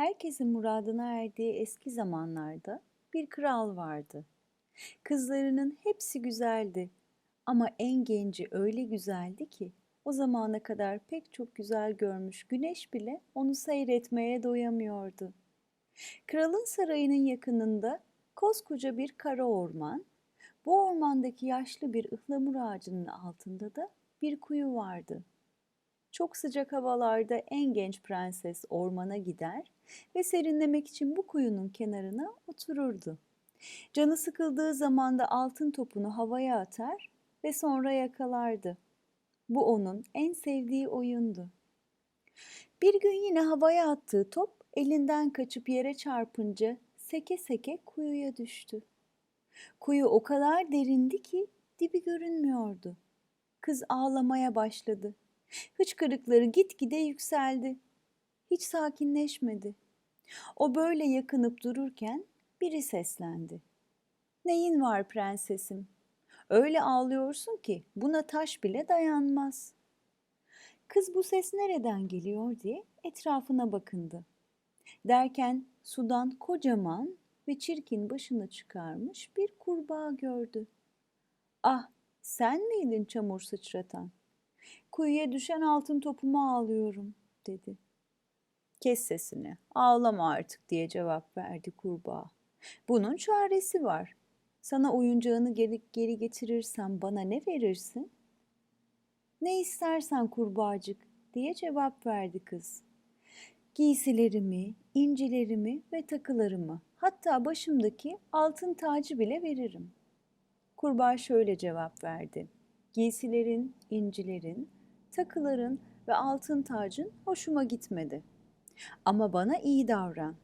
Herkesin muradına erdiği eski zamanlarda bir kral vardı. Kızlarının hepsi güzeldi ama en genci öyle güzeldi ki o zamana kadar pek çok güzel görmüş güneş bile onu seyretmeye doyamıyordu. Kralın sarayının yakınında koskoca bir kara orman, bu ormandaki yaşlı bir ıhlamur ağacının altında da bir kuyu vardı. Çok sıcak havalarda en genç prenses ormana gider ve serinlemek için bu kuyunun kenarına otururdu. Canı sıkıldığı zaman da altın topunu havaya atar ve sonra yakalardı. Bu onun en sevdiği oyundu. Bir gün yine havaya attığı top elinden kaçıp yere çarpınca seke seke kuyuya düştü. Kuyu o kadar derindi ki dibi görünmüyordu. Kız ağlamaya başladı. Hıçkırıkları gitgide yükseldi. Hiç sakinleşmedi. O böyle yakınıp dururken biri seslendi. Neyin var prensesim? Öyle ağlıyorsun ki buna taş bile dayanmaz. Kız bu ses nereden geliyor diye etrafına bakındı. Derken sudan kocaman ve çirkin başını çıkarmış bir kurbağa gördü. Ah sen miydin çamur sıçratan? Kuyuya düşen altın topumu ağlıyorum dedi. Kes sesini, ağlama artık diye cevap verdi kurbağa. Bunun çaresi var. Sana oyuncağını geri, geri getirirsem bana ne verirsin? Ne istersen kurbağacık diye cevap verdi kız. Giysilerimi, incilerimi ve takılarımı, hatta başımdaki altın tacı bile veririm. Kurbağa şöyle cevap verdi. Giysilerin, incilerin, takıların ve altın tacın hoşuma gitmedi. Ama bana iyi davran.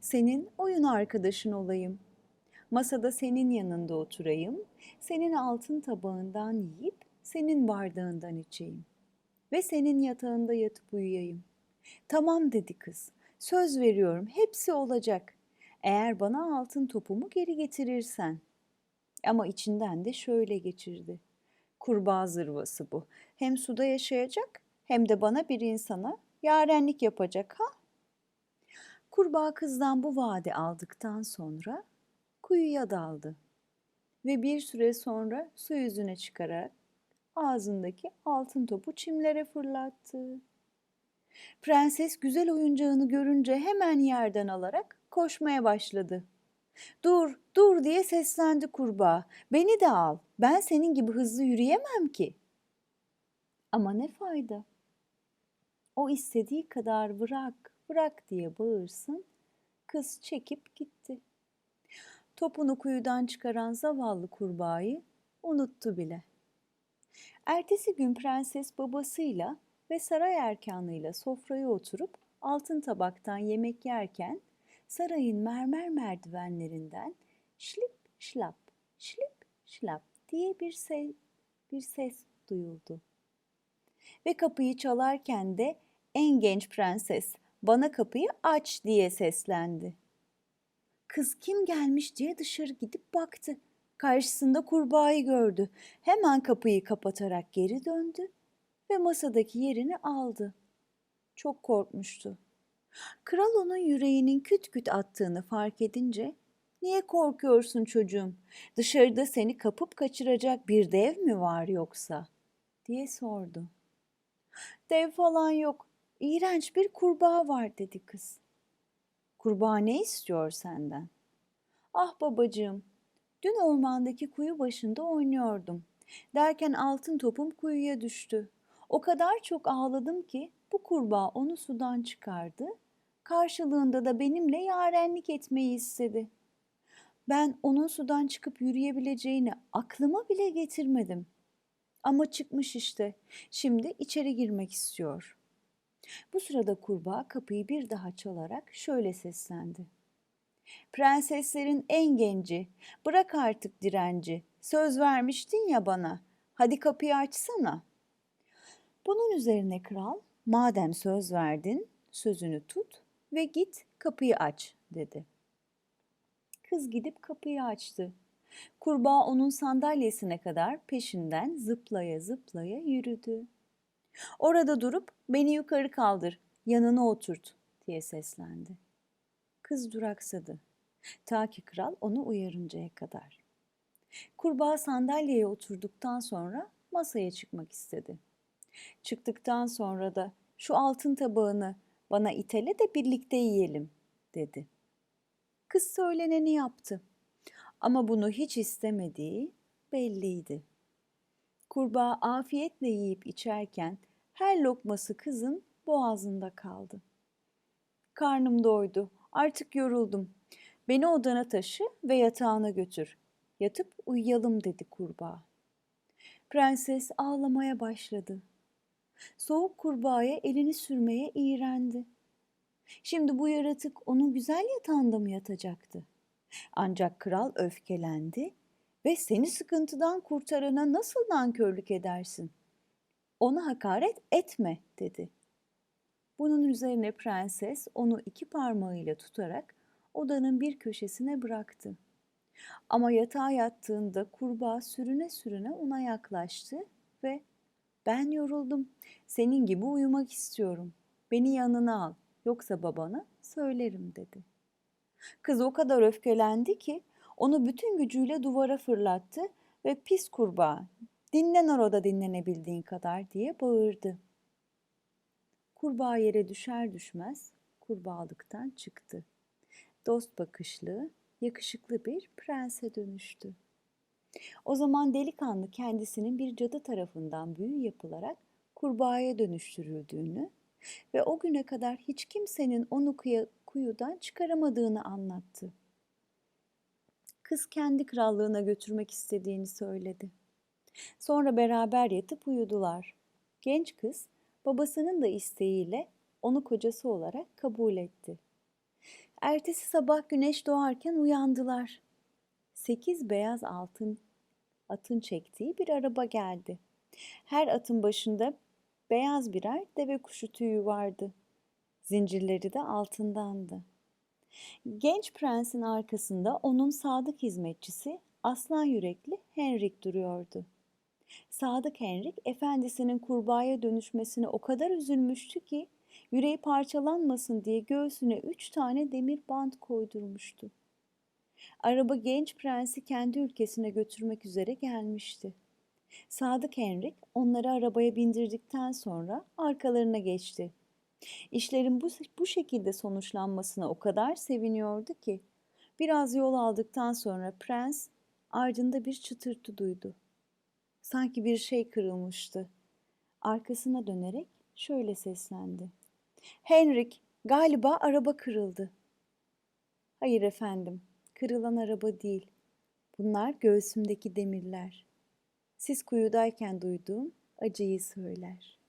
Senin oyun arkadaşın olayım. Masada senin yanında oturayım. Senin altın tabağından yiyip senin bardağından içeyim. Ve senin yatağında yatıp uyuyayım. Tamam dedi kız. Söz veriyorum hepsi olacak. Eğer bana altın topumu geri getirirsen. Ama içinden de şöyle geçirdi. Kurbağa zırvası bu. Hem suda yaşayacak hem de bana bir insana yarenlik yapacak ha? Kurbağa kızdan bu vaadi aldıktan sonra kuyuya daldı ve bir süre sonra su yüzüne çıkarak ağzındaki altın topu çimlere fırlattı. Prenses güzel oyuncağını görünce hemen yerden alarak koşmaya başladı. Dur, dur diye seslendi kurbağa. Beni de al. Ben senin gibi hızlı yürüyemem ki. Ama ne fayda? O istediği kadar bırak, bırak diye bağırsın. Kız çekip gitti. Topunu kuyudan çıkaran zavallı kurbağayı unuttu bile. Ertesi gün prenses babasıyla ve saray erkanıyla sofraya oturup altın tabaktan yemek yerken sarayın mermer merdivenlerinden şlip şlap, şlip şlap diye bir ses, bir ses duyuldu. Ve kapıyı çalarken de en genç prenses bana kapıyı aç diye seslendi. Kız kim gelmiş diye dışarı gidip baktı. Karşısında kurbağayı gördü. Hemen kapıyı kapatarak geri döndü ve masadaki yerini aldı. Çok korkmuştu. Kral onun yüreğinin küt küt attığını fark edince "Niye korkuyorsun çocuğum? Dışarıda seni kapıp kaçıracak bir dev mi var yoksa?" diye sordu. "Dev falan yok. İğrenç bir kurbağa var." dedi kız. "Kurbağa ne istiyor senden?" "Ah babacığım, dün ormandaki kuyu başında oynuyordum. Derken altın topum kuyuya düştü. O kadar çok ağladım ki bu kurbağa onu sudan çıkardı. Karşılığında da benimle yarenlik etmeyi istedi. Ben onun sudan çıkıp yürüyebileceğini aklıma bile getirmedim. Ama çıkmış işte. Şimdi içeri girmek istiyor. Bu sırada kurbağa kapıyı bir daha çalarak şöyle seslendi. Prenseslerin en genci, bırak artık direnci. Söz vermiştin ya bana. Hadi kapıyı açsana.'' Bunun üzerine kral, madem söz verdin, sözünü tut ve git kapıyı aç dedi. Kız gidip kapıyı açtı. Kurbağa onun sandalyesine kadar peşinden zıplaya zıplaya yürüdü. Orada durup beni yukarı kaldır, yanına oturt diye seslendi. Kız duraksadı. Ta ki kral onu uyarıncaya kadar. Kurbağa sandalyeye oturduktan sonra masaya çıkmak istedi. Çıktıktan sonra da şu altın tabağını bana itele de birlikte yiyelim dedi. Kız söyleneni yaptı. Ama bunu hiç istemediği belliydi. Kurbağa afiyetle yiyip içerken her lokması kızın boğazında kaldı. Karnım doydu, artık yoruldum. Beni odana taşı ve yatağına götür. Yatıp uyuyalım dedi kurbağa. Prenses ağlamaya başladı. Soğuk kurbağaya elini sürmeye iğrendi. Şimdi bu yaratık onun güzel yatağında mı yatacaktı? Ancak kral öfkelendi ve seni sıkıntıdan kurtarana nasıl nankörlük edersin? Ona hakaret etme dedi. Bunun üzerine prenses onu iki parmağıyla tutarak odanın bir köşesine bıraktı. Ama yatağa yattığında kurbağa sürüne sürüne ona yaklaştı ve ben yoruldum. Senin gibi uyumak istiyorum. Beni yanına al. Yoksa babana söylerim dedi. Kız o kadar öfkelendi ki onu bütün gücüyle duvara fırlattı ve pis kurbağa dinlen orada dinlenebildiğin kadar diye bağırdı. Kurbağa yere düşer düşmez kurbağalıktan çıktı. Dost bakışlı, yakışıklı bir prense dönüştü. O zaman delikanlı kendisinin bir cadı tarafından büyü yapılarak kurbağaya dönüştürüldüğünü ve o güne kadar hiç kimsenin onu kuya, kuyudan çıkaramadığını anlattı. Kız kendi krallığına götürmek istediğini söyledi. Sonra beraber yatıp uyudular. Genç kız babasının da isteğiyle onu kocası olarak kabul etti. Ertesi sabah güneş doğarken uyandılar. Sekiz beyaz altın atın çektiği bir araba geldi. Her atın başında beyaz birer deve kuşu tüyü vardı. Zincirleri de altındandı. Genç prensin arkasında onun sadık hizmetçisi aslan yürekli Henrik duruyordu. Sadık Henrik efendisinin kurbağaya dönüşmesine o kadar üzülmüştü ki yüreği parçalanmasın diye göğsüne üç tane demir bant koydurmuştu. Araba genç prensi kendi ülkesine götürmek üzere gelmişti. Sadık Henrik onları arabaya bindirdikten sonra arkalarına geçti. İşlerin bu, bu şekilde sonuçlanmasına o kadar seviniyordu ki biraz yol aldıktan sonra prens ardında bir çıtırtı duydu. Sanki bir şey kırılmıştı. Arkasına dönerek şöyle seslendi. Henrik, galiba araba kırıldı. Hayır efendim, kırılan araba değil. Bunlar göğsümdeki demirler. Siz kuyudayken duyduğum acıyı söyler.''